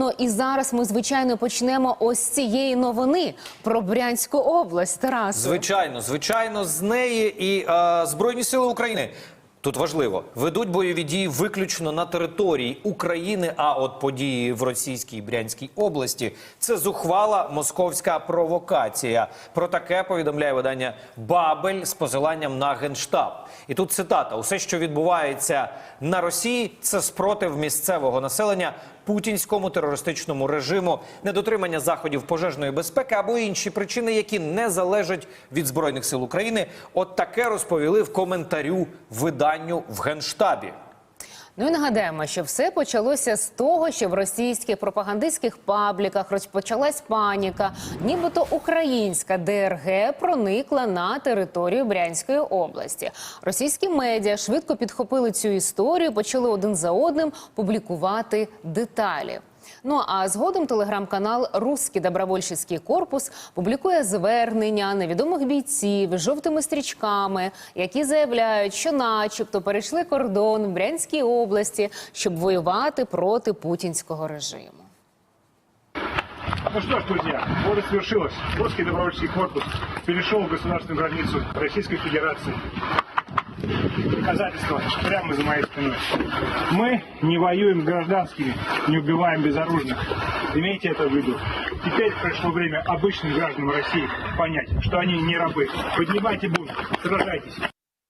Ну і зараз ми звичайно почнемо ось цієї новини про Брянську область. Тарас. Звичайно, звичайно, з неї і е, Збройні Сили України. Тут важливо, ведуть бойові дії виключно на території України. А от події в російській Брянській області це зухвала московська провокація. Про таке повідомляє видання Бабель з посиланням на генштаб. І тут цитата: усе, що відбувається на Росії, це спротив місцевого населення путінському терористичному режиму, недотримання заходів пожежної безпеки або інші причини, які не залежать від збройних сил України. От таке розповіли в коментарю виданню в генштабі. Ну і нагадаємо, що все почалося з того, що в російських пропагандистських пабліках розпочалась паніка, нібито українська ДРГ проникла на територію Брянської області. Російські медіа швидко підхопили цю історію, почали один за одним публікувати деталі. Ну а згодом телеграм-канал Руський добровольчий корпус публікує звернення невідомих бійців з жовтими стрічками, які заявляють, що, начебто, перейшли кордон в Брянській області, щоб воювати проти путінського режиму. Ну что ж, друзья, вот и свершилось. Русский добровольческий корпус перешел государственную границу Российской Федерации. Доказательства прямо за моей спиной. Мы не воюем с гражданскими, не убиваем безоружных. Имейте это в виду. Теперь пришло время обычным гражданам России понять, что они не рабы. Поднимайте бунт, сражайтесь.